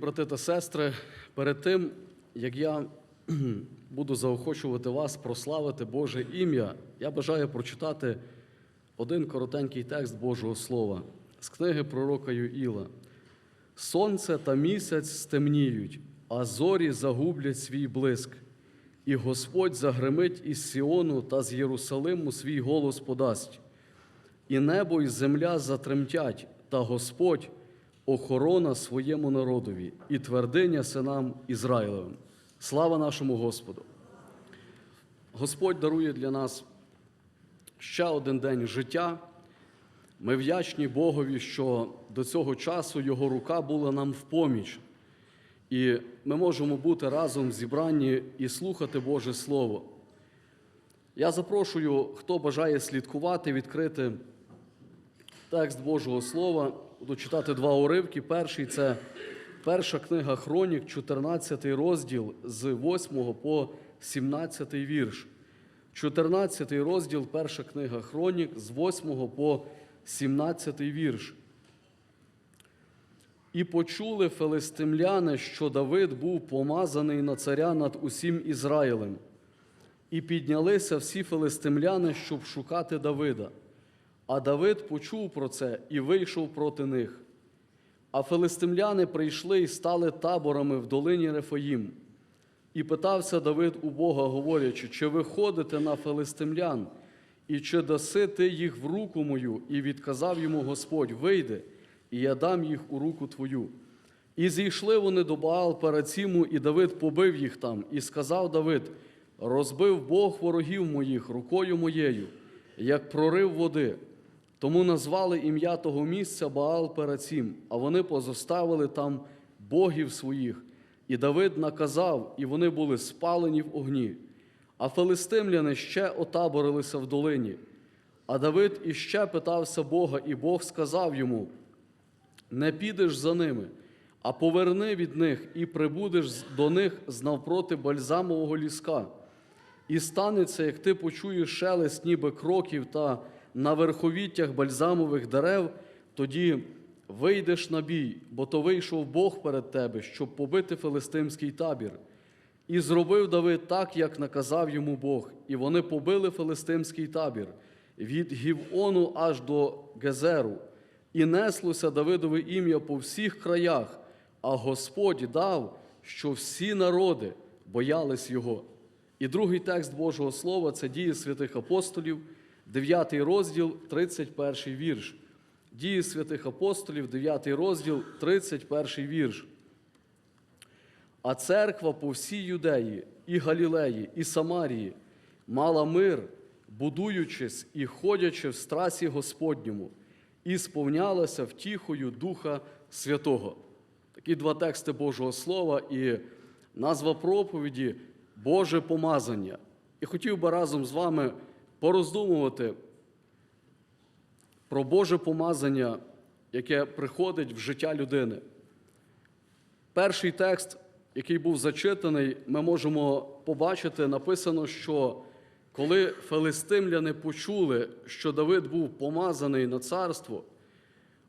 брати та сестри, перед тим, як я буду заохочувати вас прославити Боже ім'я, я бажаю прочитати один коротенький текст Божого Слова з книги пророка Юїла. Сонце та місяць стемніють, а зорі загублять свій блиск, і Господь загримить із Сіону та з Єрусалиму свій голос подасть. І небо і земля затремтять, та Господь охорона своєму народові і твердиня синам Ізраїлевим. Слава нашому Господу! Господь дарує для нас ще один день життя. Ми вдячні Богові, що до цього часу Його рука була нам в поміч. І ми можемо бути разом в зібранні і слухати Боже Слово. Я запрошую, хто бажає слідкувати, відкрити текст Божого Слова, буду читати два уривки. Перший це перша книга Хронік, 14 розділ з 8 по 17 вірш. 14 розділ, перша книга Хронік з 8 по 17 вірш. І почули филистимляни, що Давид був помазаний на царя над усім Ізраїлем. І піднялися всі филистимляни, щоб шукати Давида. А Давид почув про це і вийшов проти них. А филистимляни прийшли і стали таборами в долині Рефаїм. І питався Давид у Бога, говорячи, чи виходите на филистимлян, і чи даси ти їх в руку мою? І відказав йому Господь: Вийди, і я дам їх у руку твою. І зійшли вони до Баал Параціму, і Давид побив їх там, і сказав Давид: Розбив Бог ворогів моїх рукою моєю, як прорив води. Тому назвали ім'я того місця Баал Перацім, а вони позоставили там богів своїх. І Давид наказав, і вони були спалені в огні. А филистимляни ще отаборилися в долині. А Давид іще питався Бога, і Бог сказав йому: Не підеш за ними, а поверни від них і прибудеш до них знавпроти бальзамового ліска. І станеться, як ти почуєш шелест ніби кроків та на верховіттях бальзамових дерев, тоді вийдеш на бій, бо то вийшов Бог перед тебе, щоб побити филистимський табір. І зробив Давид так, як наказав йому Бог, і вони побили филистимський табір від Гівону аж до Гезеру, і неслося Давидове ім'я по всіх краях, а Господь дав, що всі народи боялись його. І другий текст Божого Слова це дії святих апостолів, 9 розділ, 31 вірш. Дії святих апостолів, 9 розділ, 31 вірш. А церква по всій Юдеї, і Галілеї, і Самарії мала мир, будуючись і ходячи в страсі Господньому, і сповнялася втіхою Духа Святого. Такі два тексти Божого Слова і назва проповіді Боже помазання. І хотів би разом з вами пороздумувати про Боже помазання, яке приходить в життя людини. Перший текст, який був зачитаний, ми можемо побачити, написано, що коли филистимляни почули, що Давид був помазаний на царство,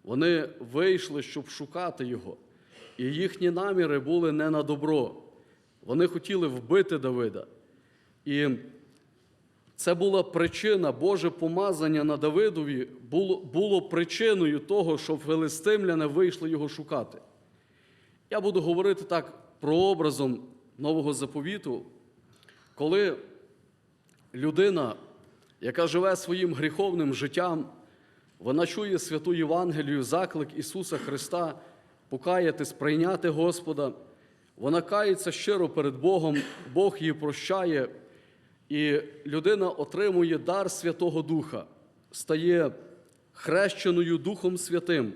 вони вийшли, щоб шукати його. І їхні наміри були не на добро. Вони хотіли вбити Давида. І це була причина, Боже помазання на Давидові було, було причиною того, що филистимляни вийшли його шукати. Я буду говорити так прообразом нового заповіту, коли людина, яка живе своїм гріховним життям, вона чує святу Євангелію, заклик Ісуса Христа покаятись, прийняти Господа, вона кається щиро перед Богом, Бог її прощає, і людина отримує дар Святого Духа, стає хрещеною Духом Святим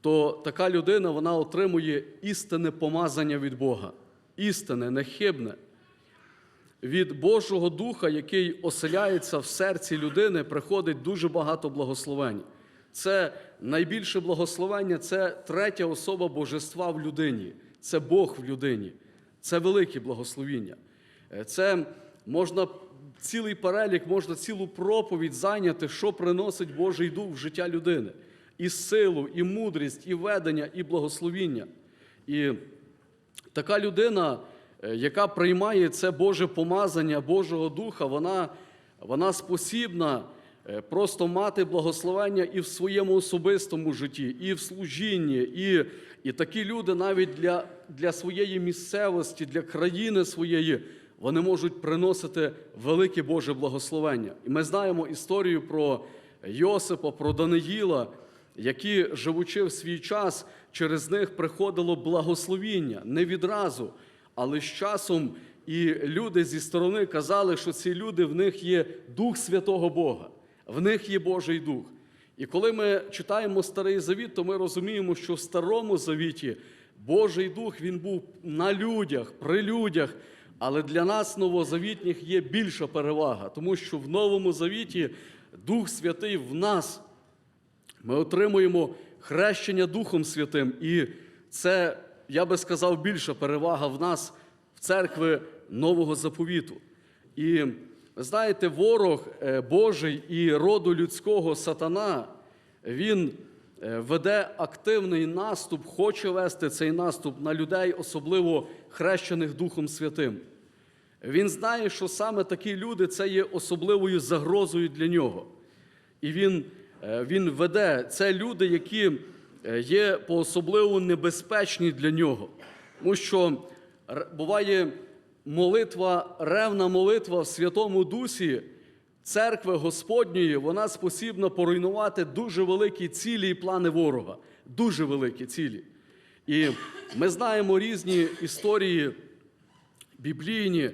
то така людина вона отримує істинне помазання від Бога, істинне, нехибне. Від Божого Духа, який оселяється в серці людини, приходить дуже багато благословень. Це найбільше благословення це третя особа божества в людині, це Бог в людині, це велике благословіння. Е, Це можна цілий перелік, можна цілу проповідь зайняти, що приносить Божий Дух в життя людини і силу, і мудрість, і ведення, і благословіння. І така людина, е, яка приймає це Боже помазання Божого Духа, вона, вона спосібна е, просто мати благословення і в своєму особистому житті, і в служінні. І, і такі люди навіть для, для своєї місцевості, для країни своєї, вони можуть приносити велике Боже благословення. І ми знаємо історію про Йосипа, про Даниїла, які, живучи в свій час, через них приходило благословіння не відразу, але з часом і люди зі сторони казали, що ці люди в них є Дух Святого Бога, в них є Божий Дух. І коли ми читаємо Старий Завіт, то ми розуміємо, що в Старому Завіті Божий Дух він був на людях, при людях. Але для нас, новозавітніх, є більша перевага, тому що в Новому Завіті Дух Святий в нас. Ми отримуємо хрещення Духом Святим, і це, я би сказав, більша перевага в нас в церкви Нового Заповіту. І знаєте, ворог е, Божий і роду людського сатана, він веде активний наступ, хоче вести цей наступ на людей, особливо хрещених Духом Святим. Він знає, що саме такі люди це є особливою загрозою для нього. І він, е, він веде це люди, які е, є по-особливо небезпечні для нього. Тому що буває молитва, ревна молитва в Святому Дусі церкви Господньої, вона спосібна поруйнувати дуже великі цілі і плани ворога. Дуже великі цілі. І ми знаємо різні історії біблійні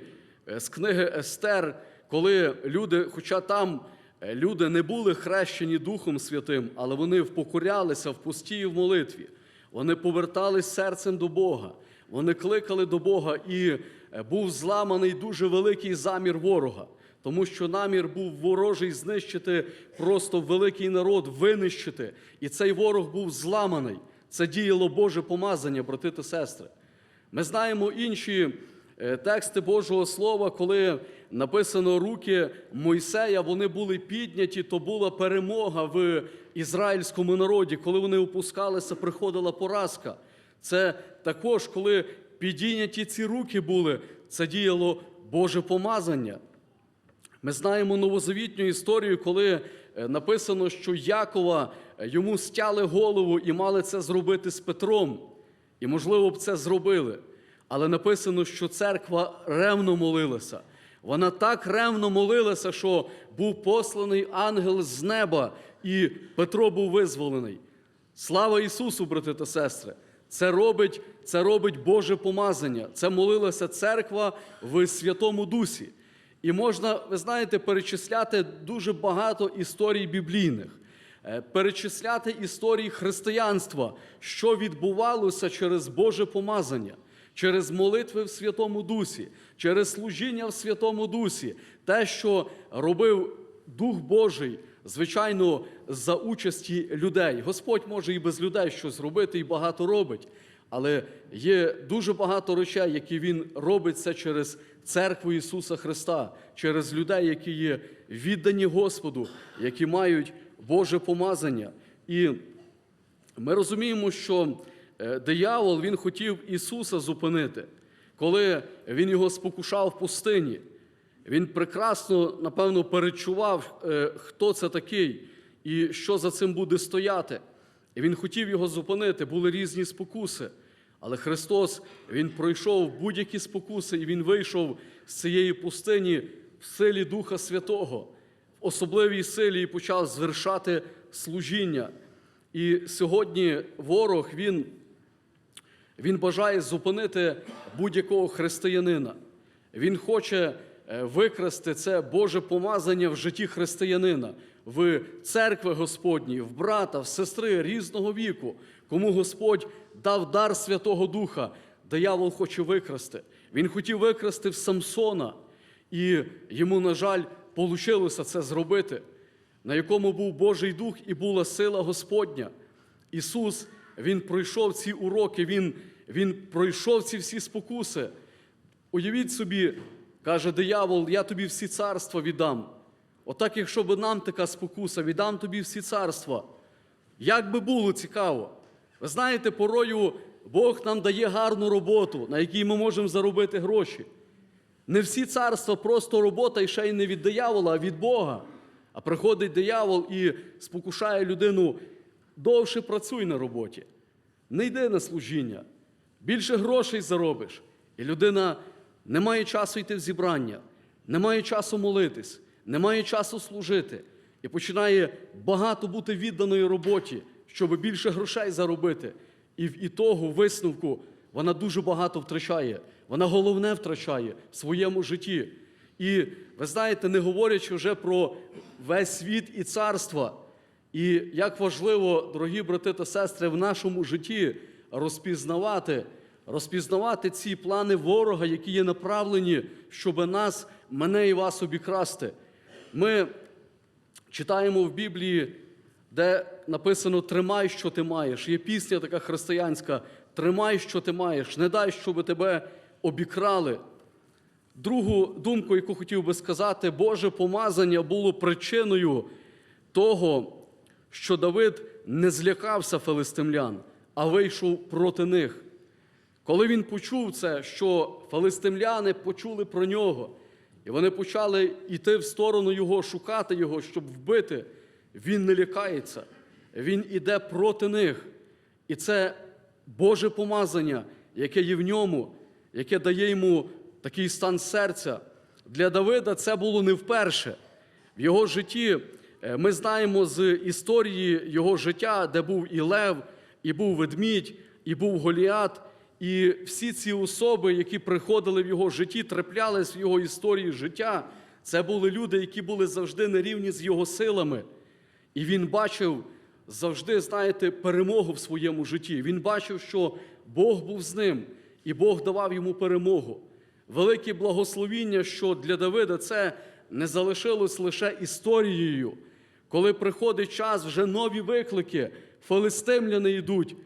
е, з книги Естер, коли люди, хоча там е, люди не були хрещені Духом Святим, але вони впокорялися в пості і в молитві. Вони повертались серцем до Бога. Вони кликали до Бога, і е, був зламаний дуже великий замір ворога, тому що намір був ворожий знищити просто великий народ, винищити. І цей ворог був зламаний. Це діяло Боже помазання, брати та сестри. Ми знаємо інші е, тексти Божого Слова, коли написано руки Мойсея, вони були підняті, то була перемога в ізраїльському народі. Коли вони опускалися, приходила поразка. Це також, коли підійняті ці руки були, це діяло Боже помазання. Ми знаємо новозавітню історію, коли е, написано, що Якова е, йому стяли голову і мали це зробити з Петром. І, можливо, б це зробили. Але написано, що церква ревно молилася. Вона так ревно молилася, що був посланий ангел з неба, і Петро був визволений. Слава Ісусу, брати та сестри! Це робить, це робить Боже помазання. Це молилася церква в Святому Дусі. І можна, ви знаєте, перечисляти дуже багато історій біблійних, е, перечисляти історії християнства, що відбувалося через Боже помазання, через молитви в Святому Дусі, через служіння в Святому Дусі, те, що робив Дух Божий, звичайно, за участі людей. Господь може і без людей щось робити, і багато робить. Але є дуже багато речей, які Він робить це через церкву Ісуса Христа, через людей, які є віддані Господу, які мають Боже помазання. І ми розуміємо, що е, диявол він хотів Ісуса зупинити, коли Він його спокушав в пустині. Він прекрасно, напевно, перечував, е, хто це такий і що за цим буде стояти. І він хотів його зупинити, були різні спокуси. Але Христос Він пройшов будь-які спокуси, і Він вийшов з цієї пустині в силі Духа Святого, в особливій силі і почав звершати служіння. І сьогодні ворог він, він бажає зупинити будь-якого християнина. Він хоче е, викрасти це Боже помазання в житті християнина, в церкви Господній, в брата, в сестри різного віку, кому Господь дав дар Святого Духа, диявол хоче викрасти. Він хотів викрасти в Самсона, і йому, на жаль, вийшло це зробити, на якому був Божий Дух і була сила Господня. Ісус, Він пройшов ці уроки, Він, він пройшов ці всі спокуси. Уявіть собі, каже диявол, я тобі всі царства віддам. Отак, якщо б нам така спокуса, віддам тобі всі царства. Як би було цікаво. Ви знаєте, порою Бог нам дає гарну роботу, на якій ми можемо заробити гроші. Не всі царства просто робота і ще й не від диявола, а від Бога. А приходить диявол і спокушає людину довше працюй на роботі. Не йди на служіння, більше грошей заробиш. І людина не має часу йти в зібрання, не має часу молитись, не має часу служити. І починає багато бути відданою роботі, щоб більше грошей заробити. І в ітогу, висновку, вона дуже багато втрачає. Вона головне втрачає в своєму житті. І ви знаєте, не говорячи вже про весь світ і царства, і як важливо, дорогі брати та сестри, в нашому житті розпізнавати, розпізнавати ці плани ворога, які є направлені, щоб нас, мене і вас обікрасти. Ми читаємо в Біблії, де написано Тримай, що ти маєш. Є пісня така християнська Тримай, що ти маєш, не дай, щоб тебе обікрали. Другу думку, яку хотів би сказати, Боже помазання було причиною того, що Давид не злякався филистимлян, а вийшов проти них. Коли він почув це, що филистимляни почули про нього, і вони почали йти в сторону його, шукати його, щоб вбити, він не лякається, він іде проти них. І це Боже помазання, яке є в ньому, яке дає йому такий стан серця. Для Давида це було не вперше. В його житті е, ми знаємо з історії його життя, де був і Лев, і був ведмідь, і був Голіат. І всі ці особи, які приходили в його житті, траплялись в його історії життя, це були люди, які були завжди на рівні з його силами. І він бачив завжди, знаєте, перемогу в своєму житті. Він бачив, що Бог був з ним, і Бог давав йому перемогу. Велике благословіння, що для Давида це не залишилось лише історією. Коли приходить час, вже нові виклики, филистимляни йдуть.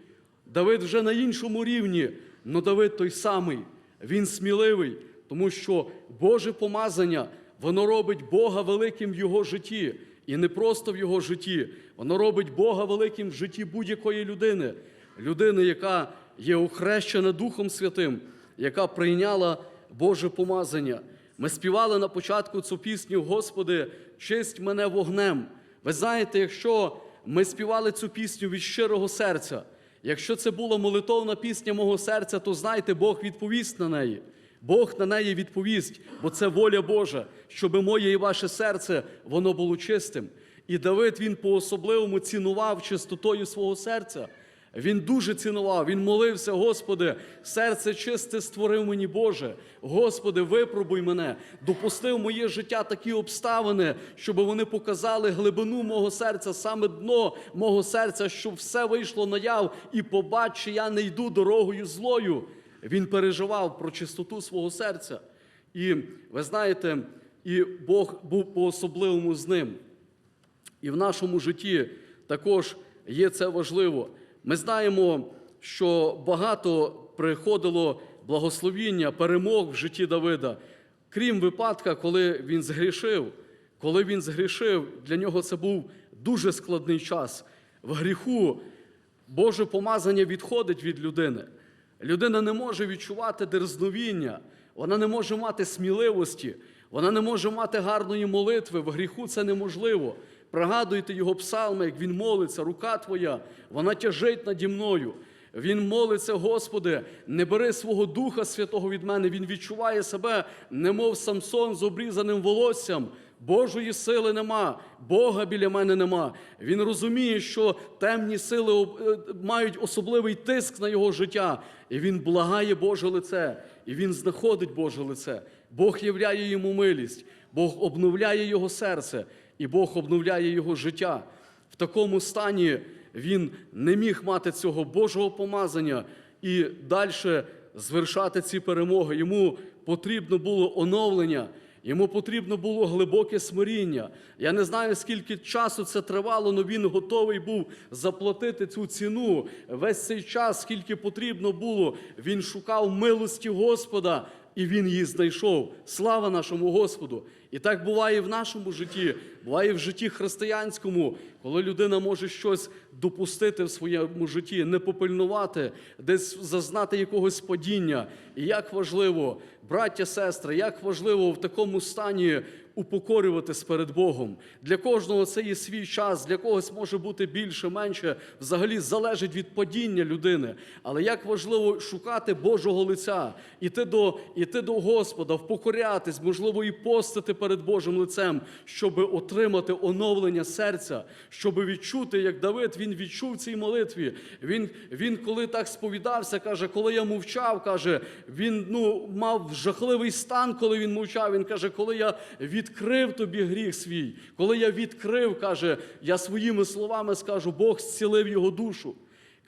Давид вже на іншому рівні, але Давид той самий, він сміливий, тому що Боже помазання, воно робить Бога великим в його житті. І не просто в його житті, воно робить Бога великим в житті будь-якої людини. Людини, яка є охрещена Духом Святим, яка прийняла Боже помазання. Ми співали на початку цю пісню, Господи, чисть мене вогнем. Ви знаєте, якщо ми співали цю пісню від щирого серця, якщо це була молитовна пісня мого серця, то знайте, Бог відповість на неї. Бог на неї відповість, бо це воля Божа, щоб моє і ваше серце воно було чистим. І Давид він по-особливому цінував чистотою свого серця. Він дуже цінував, він молився, Господи, серце чисте створив мені Боже. Господи, випробуй мене, допусти в моє життя такі обставини, щоб вони показали глибину мого серця, саме дно мого серця, щоб все вийшло наяв і побач, що я не йду дорогою злою. Він переживав про чистоту свого серця. І ви знаєте, і Бог був по-особливому з ним. І в нашому житті також є це важливо. Ми знаємо, що багато приходило благословіння, перемог в житті Давида, крім випадка, коли він згрішив. Коли він згрішив, для нього це був дуже складний час. В гріху Боже помазання відходить від людини. Людина не може відчувати дерзновіння, вона не може мати сміливості, вона не може мати гарної молитви. В гріху це неможливо. Пригадуйте його псалми, як він молиться, рука твоя, вона тяжить наді мною. Він молиться, Господи, не бери свого Духа Святого від мене. Він відчуває себе, немов Самсон з обрізаним волоссям. Божої сили нема, Бога біля мене нема. Він розуміє, що темні сили е, мають особливий тиск на його життя, і він благає Боже лице, і він знаходить Боже лице. Бог являє йому милість, Бог обновляє його серце, і Бог обновляє його життя. В такому стані він не міг мати цього Божого помазання і далі звершати ці перемоги. Йому потрібно було оновлення. Йому потрібно було глибоке смиріння. Я не знаю, скільки часу це тривало, але він готовий був заплатити цю ціну. Весь цей час, скільки потрібно було, він шукав милості Господа, і він її знайшов. Слава нашому Господу! І так буває в нашому житті, буває в житті християнському, коли людина може щось допустити в своєму житті, не попильнувати, десь зазнати якогось падіння. І як важливо, браття, сестри, як важливо в такому стані упокорюватись перед Богом. Для кожного це є свій час, для когось може бути більше, менше. Взагалі залежить від падіння людини. Але як важливо шукати Божого лиця, іти до, іти до Господа, впокорятись, можливо, і постити перед Божим лицем, щоб отримати оновлення серця, щоб відчути, як Давид він відчув цій молитві. Він, він коли так сповідався, каже, коли я мовчав, каже, він ну, мав жахливий стан, коли він мовчав. Він каже, коли я відкрив тобі гріх свій, коли я відкрив, каже, я своїми словами скажу, Бог зцілив його душу.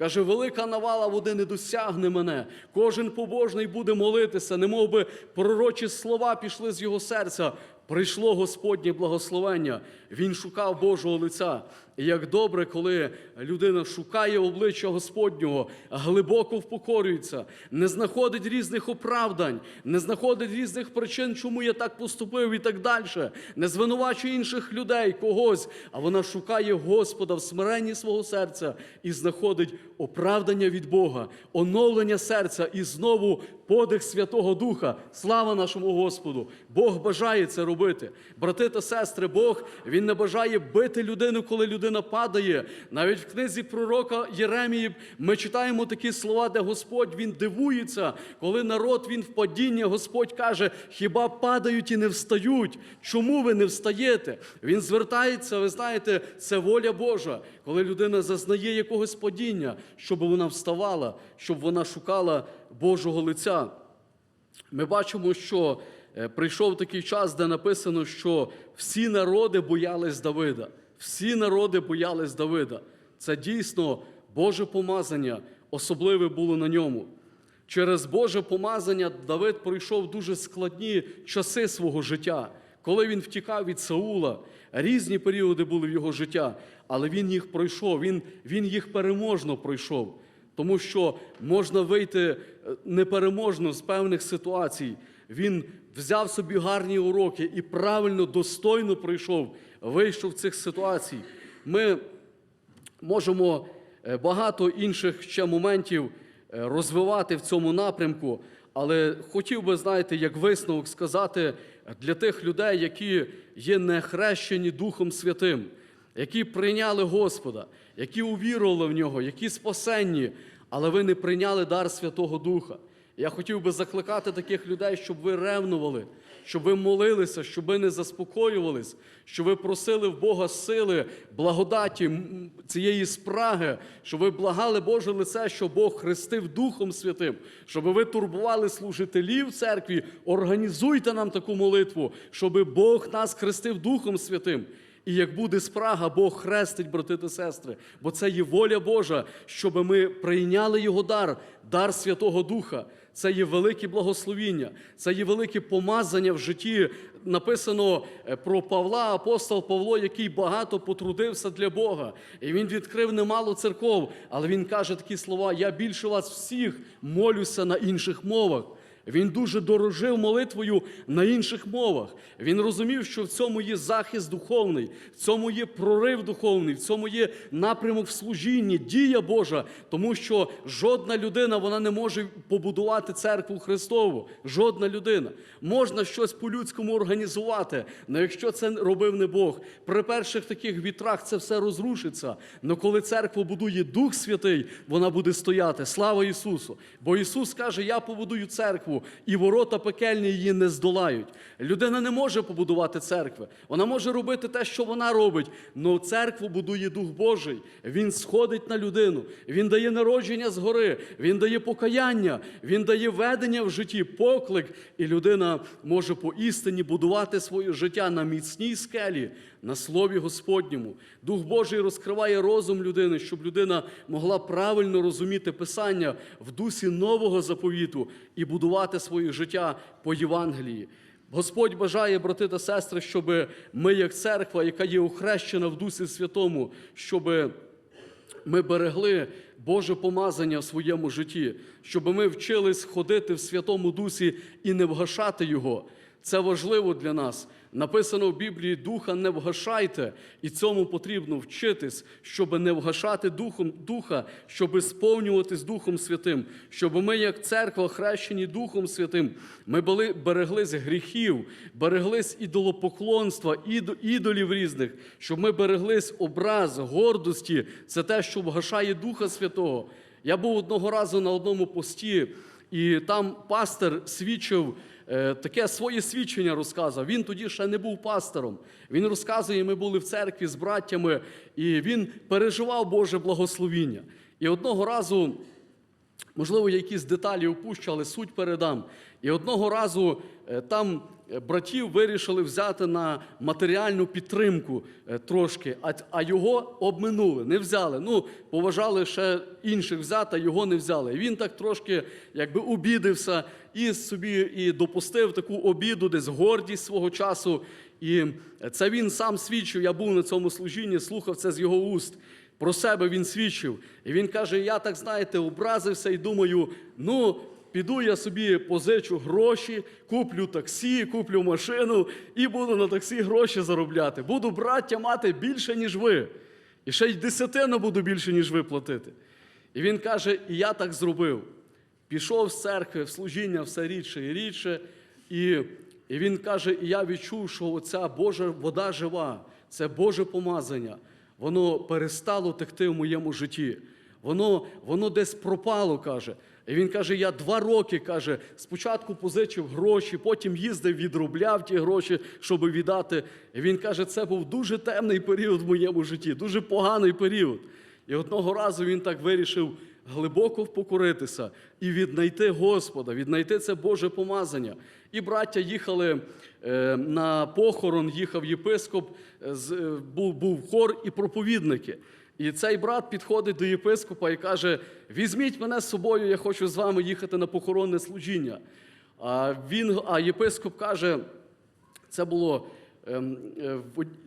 Каже, велика навала води не досягне мене. Кожен побожний буде молитися, не би пророчі слова пішли з його серця. Прийшло Господнє благословення. Він шукав Божого лиця. І як добре, коли людина шукає обличчя Господнього, глибоко впокорюється, не знаходить різних оправдань, не знаходить різних причин, чому я так поступив і так далі, не звинувачує інших людей, когось, а вона шукає Господа в смиренні свого серця і знаходить оправдання від Бога, оновлення серця і знову подих Святого Духа. Слава нашому Господу! Бог бажає це робити. Брати та сестри, Бог Він не бажає бити людину, коли людина падає. Навіть в книзі пророка Єремії ми читаємо такі слова, де Господь Він дивується, коли народ він в падінні, Господь каже: хіба падають і не встають? Чому ви не встаєте? Він звертається, ви знаєте, це воля Божа, коли людина зазнає якогось падіння, щоб вона вставала, щоб вона шукала Божого лиця. Ми бачимо, що прийшов такий час, де написано, що всі народи боялись Давида. Всі народи боялись Давида. Це дійсно Боже помазання, особливе було на ньому. Через Боже помазання Давид пройшов дуже складні часи свого життя, коли він втікав від Саула. Різні періоди були в його життя, але він їх пройшов, він, він їх переможно пройшов. Тому що можна вийти е, непереможно з певних ситуацій. Він взяв собі гарні уроки і правильно, достойно пройшов, вийшов цих ситуацій. Ми можемо е, багато інших ще моментів е, розвивати в цьому напрямку, але хотів би, знаєте, як висновок сказати для тих людей, які є не хрещені Духом Святим, які прийняли Господа, які увірували в нього, які спасенні, але ви не прийняли дар Святого Духа. Я хотів би закликати таких людей, щоб ви ревнували, щоб ви молилися, щоб ви не заспокоювались, щоб ви просили в Бога сили, благодаті цієї спраги, щоб ви благали Боже лице, щоб Бог хрестив Духом Святим, щоб ви турбували служителів церкві. Організуйте нам таку молитву, щоб Бог нас хрестив Духом Святим. І як буде спрага, Бог хрестить, брати та сестри, бо це є воля Божа, щоб ми прийняли Його дар, дар Святого Духа. Це є велике благословіння, це є велике помазання в житті. Написано е, про Павла, апостол Павло, який багато потрудився для Бога. І він відкрив немало церков, але він каже такі слова: Я більше вас всіх молюся на інших мовах. Він дуже дорожив молитвою на інших мовах. Він розумів, що в цьому є захист духовний, в цьому є прорив духовний, в цьому є напрямок в служінні, дія Божа, тому що жодна людина вона не може побудувати церкву Христову. Жодна людина. Можна щось по-людському організувати, але якщо це робив не Бог, при перших таких вітрах це все розрушиться. Але коли церкву будує Дух Святий, вона буде стояти. Слава Ісусу! Бо Ісус каже: Я побудую церкву і ворота пекельні її не здолають. Людина не може побудувати церкви. Вона може робити те, що вона робить. але церкву будує Дух Божий. Він сходить на людину, він дає народження згори, він дає покаяння, він дає ведення в житті, поклик, і людина може по істині будувати своє життя на міцній скелі, на слові Господньому. Дух Божий розкриває розум людини, щоб людина могла правильно розуміти Писання в дусі нового заповіту і будувати своє життя по Євангелії. Господь бажає, брати та сестри, щоб ми, як церква, яка є охрещена в Дусі Святому, щоб ми берегли Боже помазання в своєму житті, щоб ми вчились ходити в Святому Дусі і не вгашати Його. Це важливо для нас. Написано в Біблії: Духа не вгашайте, і цьому потрібно вчитись, щоб не вгашати Духом Духа, щоб сповнюватись Духом Святим, щоб ми, як церква, хрещені Духом Святим, ми були, береглись гріхів, береглись ідолопоклонства, ідо- ідолів різних, щоб ми береглись образ, гордості. Це те, що вгашає Духа Святого. Я був одного разу на одному пості, і там пастир свідчив. Е, Таке своє свідчення розказав. Він тоді ще не був пастором. Він розказує, ми були в церкві з браттями, і він переживав Боже благословіння. І одного разу Можливо, я якісь деталі опущу, але суть передам. І одного разу е, там братів вирішили взяти на матеріальну підтримку е, трошки, а, його обминули, не взяли. Ну, поважали ще інших взяти, а його не взяли. І він так трошки якби обідився і собі і допустив таку обіду, десь гордість свого часу. І це він сам свідчив. Я був на цьому служінні, слухав це з його уст. Про себе він свідчив. І він каже: я так знаєте, образився і думаю, ну. Піду я собі позичу гроші, куплю таксі, куплю машину і буду на таксі гроші заробляти. Буду браття мати більше, ніж ви. І ще й десятину буду більше, ніж ви платити. І він каже: і я так зробив. Пішов з церкви в служіння все рідше і рідше. І, і він каже: і я відчув, що оця Божа вода жива, це Боже помазання воно перестало текти в моєму житті. Воно, воно десь пропало, каже. І він каже: я два роки каже, спочатку позичив гроші, потім їздив, відробляв ті гроші, щоб віддати. І він каже, це був дуже темний період в моєму житті, дуже поганий період. І одного разу він так вирішив глибоко покоритися і віднайти Господа, віднайти це Боже помазання. І браття їхали е, на похорон, їхав єпископ, е, е, був хор і проповідники. І цей брат підходить до єпископа і каже: Візьміть мене з собою, я хочу з вами їхати на похоронне служіння. А, він, а єпископ каже, це було ем, е,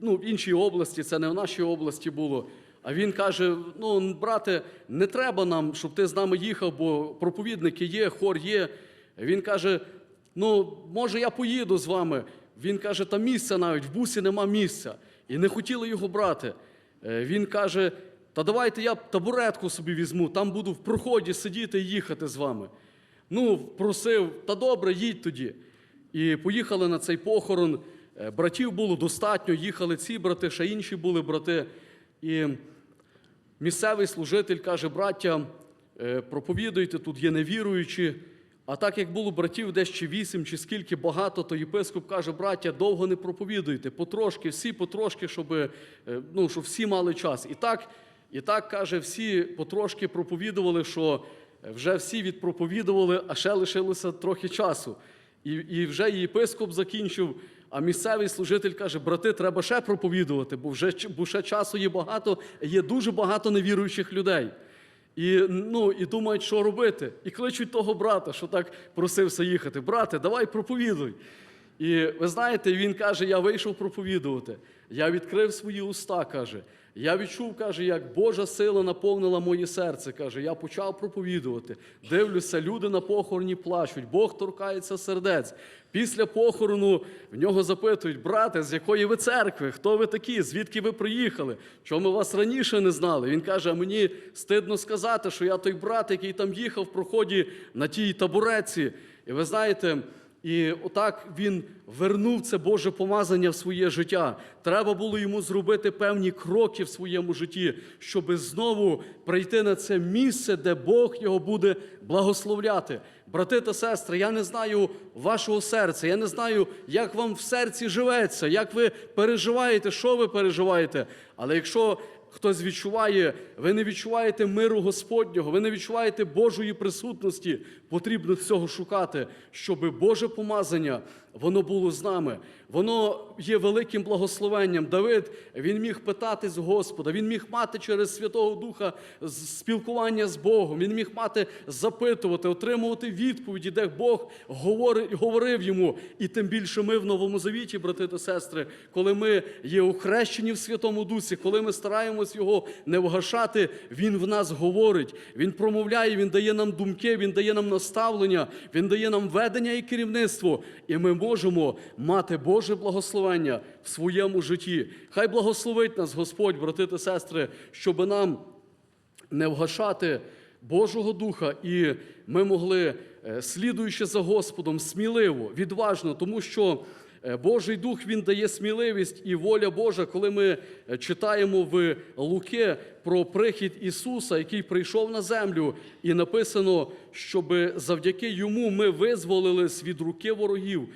ну, в іншій області, це не в нашій області було. А він каже: ну, брате, не треба нам, щоб ти з нами їхав, бо проповідники є, хор є. Він каже: ну, може, я поїду з вами. Він каже, та місця навіть, в бусі нема місця. І не хотіли його брати. Е, Він каже: та давайте я табуретку собі візьму, там буду в проході сидіти і їхати з вами. Ну, просив, та добре, їдь тоді. І поїхали на цей похорон. Е, Братів було достатньо, їхали ці брати, ще інші були брати. І місцевий служитель каже: браття, е, проповідуйте, тут є невіруючі. А так як було братів чи вісім, чи скільки багато, то єпископ каже, браття, довго не проповідуйте, потрошки, всі потрошки, щоб, е, ну, щоб всі мали час. І так, і так каже, всі потрошки проповідували, що вже всі відпроповідували, а ще лишилося трохи часу. І, і вже єпископ закінчив, а місцевий служитель каже: брати, треба ще проповідувати, бо вже бо ще часу є багато, є дуже багато невіруючих людей. І, ну, і думають, що робити. І кличуть того брата, що так просився їхати. Брате, давай проповідуй. І ви знаєте, він каже: я вийшов проповідувати. Я відкрив свої уста, каже. Я відчув, каже, як Божа сила наповнила моє серце. Каже, я почав проповідувати. Дивлюся, люди на похороні плачуть, Бог торкається сердець. Після похорону в нього запитують, брате, з якої ви церкви? Хто ви такі? Звідки ви приїхали? Чому вас раніше не знали? Він каже: а мені стидно сказати, що я той брат, який там їхав в проході на тій табуреці. І ви знаєте. І отак він вернув це Боже помазання в своє життя. Треба було йому зробити певні кроки в своєму житті, щоб знову прийти на це місце, де Бог його буде благословляти. Брати та сестри, я не знаю вашого серця, я не знаю, як вам в серці живеться, як ви переживаєте, що ви переживаєте. Але якщо хтось відчуває, ви не відчуваєте миру Господнього, ви не відчуваєте Божої присутності, потрібно цього шукати, щоб Боже помазання воно було з нами. Воно є великим благословенням. Давид він міг питатись Господа, він міг мати через Святого Духа спілкування з Богом, він міг мати запитувати, отримувати відповіді, де Бог говорив, йому. І тим більше ми в Новому Завіті, брати та сестри, коли ми є охрещені в Святому Дусі, коли ми стараємось його не вгашати, він в нас говорить, він промовляє, він дає нам думки, він дає нам наставлення, він дає нам ведення і керівництво. І ми можемо мати Боже благословення в своєму житті. Хай благословить нас Господь, брати та сестри, щоб нам не вгашати Божого Духа, і ми могли, е, слідуючи за Господом, сміливо, відважно, тому що Божий Дух Він дає сміливість і воля Божа, коли ми е, читаємо в Луки про прихід Ісуса, який прийшов на землю, і написано, щоб завдяки йому ми визволились від руки ворогів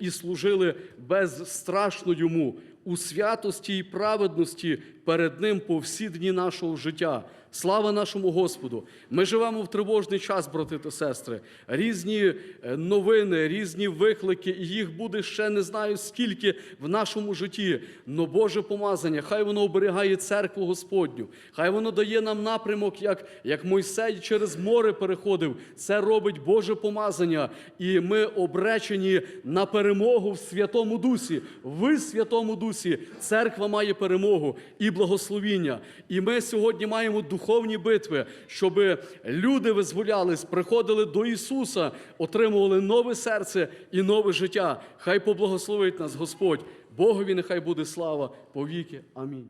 і служили безстрашно йому у святості і праведності перед Ним по всі дні нашого життя. Слава нашому Господу! Ми живемо в тривожний час, брати та сестри. Різні е, новини, різні виклики, їх буде ще не знаю скільки в нашому житті. Но Боже помазання, хай воно оберігає церкву Господню, хай воно дає нам напрямок, як, як Мойсей через море переходив. Це робить Боже помазання, і ми обречені на перемогу в Святому Дусі. В Святому Дусі церква має перемогу і благословіння. І ми сьогодні маємо духовні битви, щоб люди визволялись, приходили до Ісуса, отримували нове серце і нове життя. Хай поблагословить нас Господь. Богові нехай буде слава повіки. Амінь.